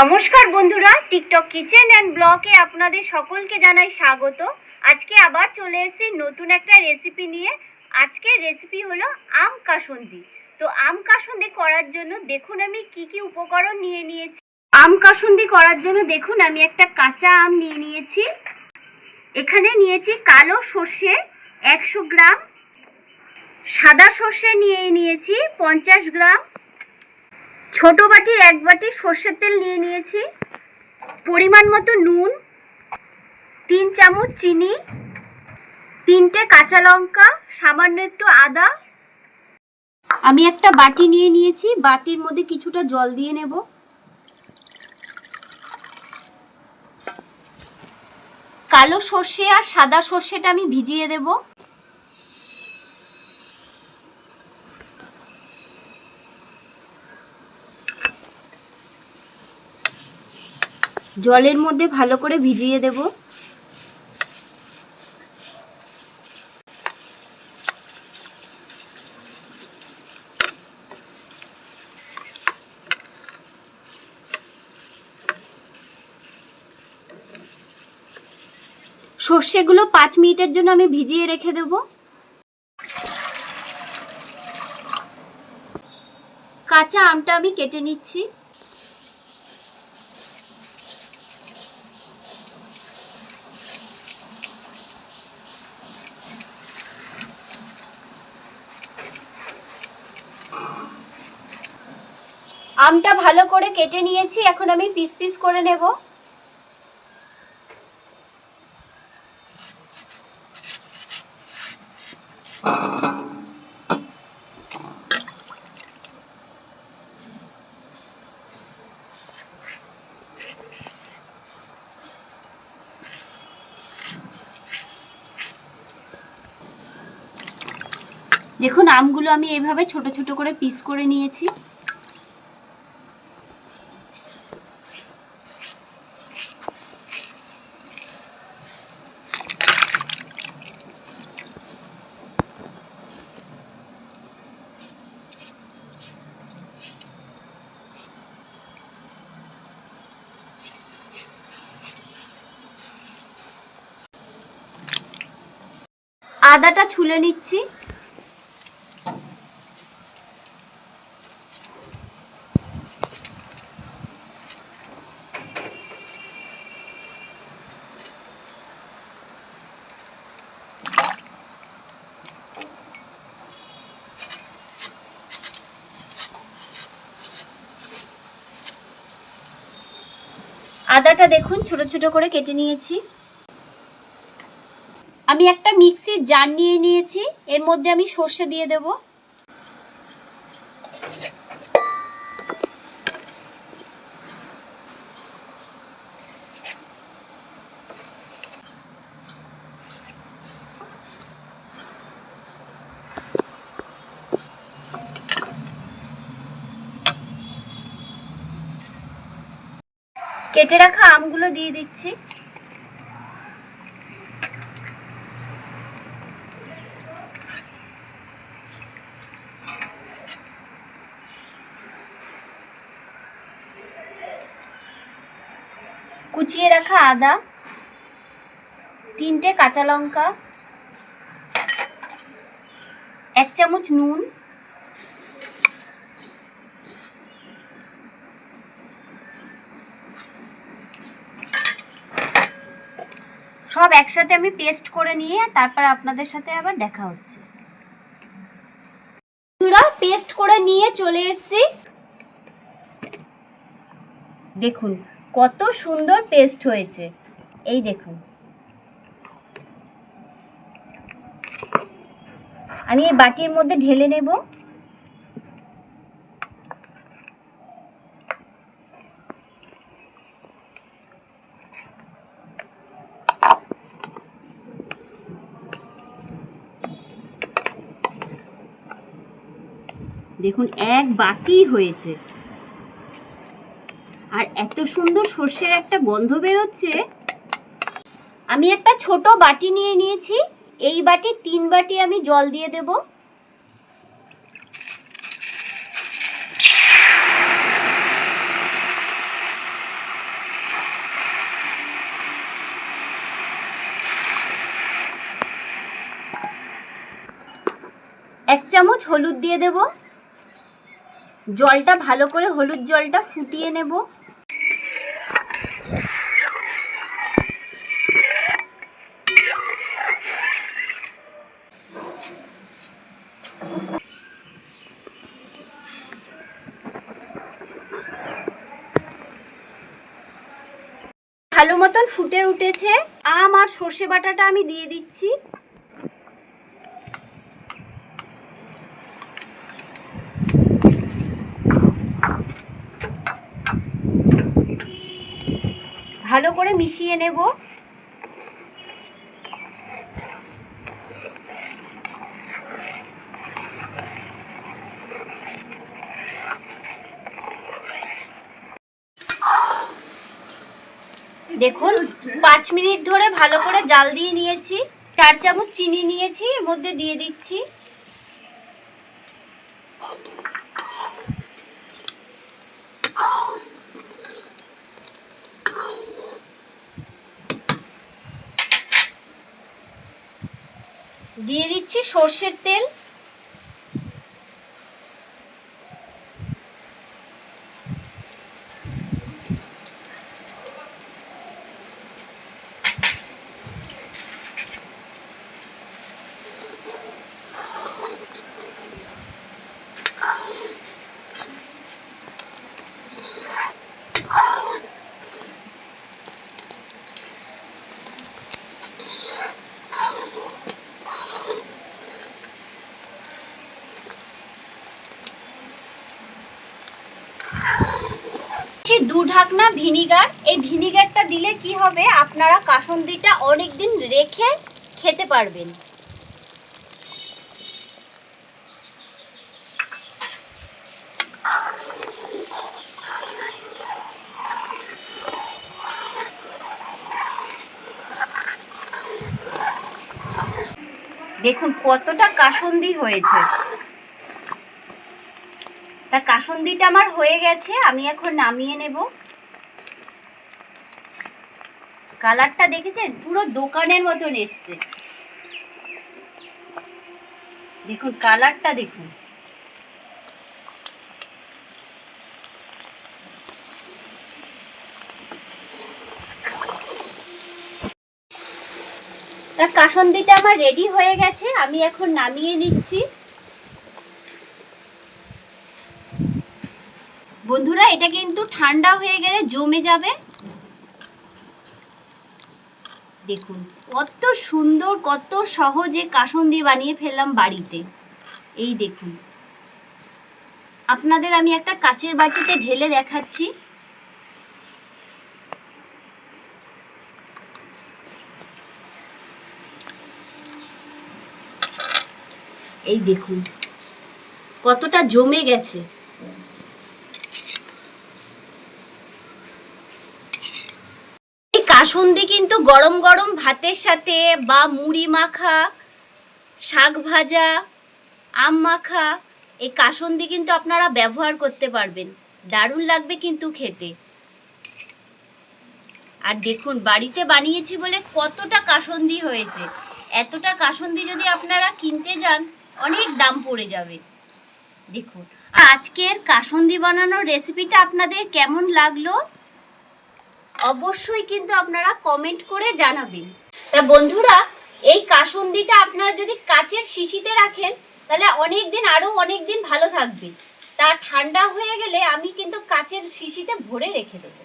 নমস্কার বন্ধুরা TikTok kitchen and ব্লকে আপনাদের সকলকে জানাই স্বাগত। আজকে আবার চলে এসেছি নতুন একটা রেসিপি নিয়ে। আজকের রেসিপি হলো আম কাসন্দি। তো আম কাসুন্দি করার জন্য দেখুন আমি কি কি উপকরণ নিয়ে নিয়েছি। আম কাসুন্দি করার জন্য দেখুন আমি একটা কাঁচা আম নিয়ে নিয়েছি। এখানে নিয়েছি কালো সর্ষে একশো গ্রাম, সাদা সর্ষে নিয়ে নিয়েছি পঞ্চাশ গ্রাম ছোট বাটির এক বাটি সর্ষের তেল নিয়ে নিয়েছি। পরিমাণ মতো নুন, তিন চামচ চিনি, তিনটে কাঁচা লঙ্কা, সামান্য একটু আদা। আমি একটা বাটি নিয়ে নিয়েছি, বাটির মধ্যে কিছুটা জল দিয়ে নেব। কালো সর্ষে আর সাদা সর্ষেটা আমি ভিজিয়ে দেবো। জলের মধ্যে ভালো করে ভিজিয়ে দেব। সর্ষেগুলো পাঁচ মিনিটের জন্য আমি ভিজিয়ে রেখে দেব। কাঁচা আমটা আমি কেটে নিচ্ছি। আমটা ভালো করে কেটে নিয়েছি, এখন আমি পিস পিস করে নেব। দেখুন, আমগুলো আমি এভাবে ছোট ছোট করে পিস করে নিয়েছি। আদাটা ছুলে নিচ্ছি। আদাটা দেখুন ছোট ছোট করে কেটে নিয়েছি। আমি একটা মিক্সির জার নিয়ে নিয়েছি, এর মধ্যে আমি সর্ষে দিয়ে দেব। কেটে রাখা আমগুলো দিয়ে দিচ্ছি। রাখা আদা, তিনটে কাঁচা লঙ্কা, এক চামচ নুন, সব একসাথে আমি পেস্ট করে নিয়ে তারপর আপনাদের সাথে আবার দেখা হচ্ছে। পেস্ট করে নিয়ে চলে এসেছি। দেখুন কত সুন্দর পেস্ট হয়েছে। এই দেখুন। আমি এই বাটির মধ্যে ঢেলে নেব। দেখুন, এক বাটি হয়েছে। আর এত সুন্দর সর্ষের একটা গন্ধ বেরোচ্ছে। আমি একটা ছোট বাটি নিয়ে নিয়েছি। এই বাটি তিন বাটি আমি জল দিয়ে দেব। এক চামচ হলুদ দিয়ে দেব। জলটা ভালো করে হলুদ জলটা ফুটিয়ে নেব। মতন ফুটে উঠেছে। আম আর সর্ষে বাটাটা আমি দিয়ে দিচ্ছি। ভালো করে মিশিয়ে নেব। দেখুন, পাঁচ মিনিট ধরে ভালো করে জাল দিয়ে নিয়েছি। চার চামচ চিনি নিয়েছি, এর মধ্যে দিয়ে দিচ্ছি। দিয়ে দিচ্ছি সর্ষের তেল দিচ্ছি ঢাকনা ভিনিগার। এই ভিনিগারটা দিলে কি হবে? আপনারা কাসন্দিটা অনেক দিন রেখে খেতে পারবেন। দেখুন, কতটা কাসন্দি হয়েছে। তা কাসন্দিটা আমার হয়ে গেছে, আমি এখন নামিয়ে নেব। কালারটা দেখেছেন? পুরো দোকানের মতন এসছে। দেখুন, কালারটা দেখুন। তা কাসন্দিটা আমার রেডি হয়ে গেছে, আমি এখন নামিয়ে নিচ্ছি। বন্ধুরা, এটা কিন্তু ঠান্ডা হয়ে গেলে জমে যাবে। দেখুন, কত সুন্দর, কত সহজে কাসন্দি বানিয়ে ফেললাম বাড়িতে। এই দেখুন। আপনাদের আমি একটা কাচের বাটিতে ঢেলে দেখাচ্ছি। এই দেখুন, কতটা জমে গেছে এই কাসুন্দি কিন্তু গরম গরম ভাতের সাথে বা মুড়ি মাখা, শাক ভাজা, আম মাখা এই কাসুন্দি কিন্তু আপনারা ব্যবহার করতে পারবেন। দারুণ লাগবে কিন্তু খেতে। আর দেখুন, বাড়িতে বানিয়েছি বলে কতটা কাসন্দি হয়েছে। এতটা কাসন্দি যদি আপনারা কিনতে যান, অনেক দাম পড়ে যাবে। দেখুন, আজকের কাসন্দি বানানোর রেসিপিটা আপনাদের কেমন লাগল? অবশ্যই কিন্তু আপনারা কমেন্ট করে জানাবেন। তা বন্ধুরা, এই কাসুন্দিটা আপনারা যদি কাচের শিশিতে রাখেন, তাহলে অনেক দিন আরও অনেক দিন ভালো থাকবে। তা ঠান্ডা হয়ে গেলে আমি কিন্তু কাচের শিশিতে ভরে রেখে দেবো।